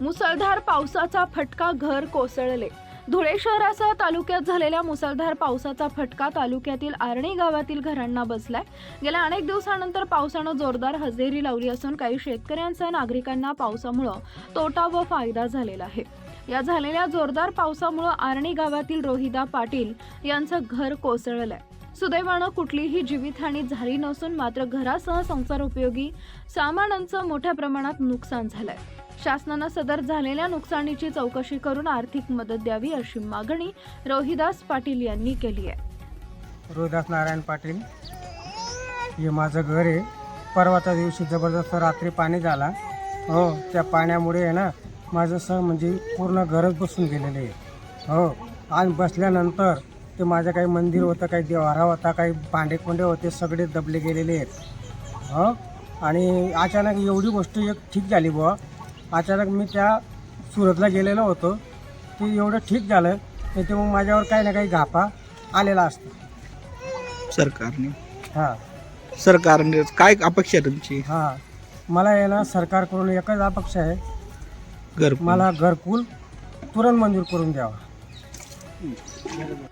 मुसळधार पावसाचा फटका घर कोसळले. धुळे शहरासह तालुक्यात झालेल्या मुसळधार पावसाचा फटका तालुक्यातील आर्णी गावातील घरांना बसलाय. गेल्या अनेक दिवसानंतर पावसानं जोरदार हजेरी लावली असून काही शेतकऱ्यांसह नागरिकांना पावसामुळं तोटा व फायदा झालेला आहे. या झालेल्या जोरदार पावसामुळं आर्णी गावातील रोहिदा पाटील यांचं घर कोसळलंय. सुदैवानं कुठलीही जीवितहानी झाली नसून मात्र घरासह संसार उपयोगी सामानांचं मोठ्या प्रमाणात नुकसान झालंय. शासनानं सदर झालेल्या नुकसानीची चौकशी करून आर्थिक मदत द्यावी अशी मागणी रोहिदास पाटील यांनी केली आहे. रोहिदास नारायण पाटील हे माझं घर आहे. परवाच्या दिवशी जबरदस्त रात्री पाणी झाला. हो त्या पाण्यामुळे आहे ना माझं सह म्हणजे पूर्ण घरच बसून गेलेलं आहे. हो आणि बसल्यानंतर ते माझं काही मंदिर होतं काही देवारा होता काही भांडेकुंडे होते सगळे दबले गेलेले आहेत. हो आणि अचानक एवढी गोष्ट एक ठीक झाली बुवा. अचानक मी त्या सुरतला गेलेलो होतो. ते एवढं ठीक झालं नाही ते मग माझ्यावर काही ना काही घापा आलेला असतो. सरकारने? हां. सरकारने काय अपेक्षा आहे तुमची? हां. मला आहे ना सरकारकडून एकच अपेक्षा आहे. घर मला घरकुल तुरंत मंजूर करून द्यावा.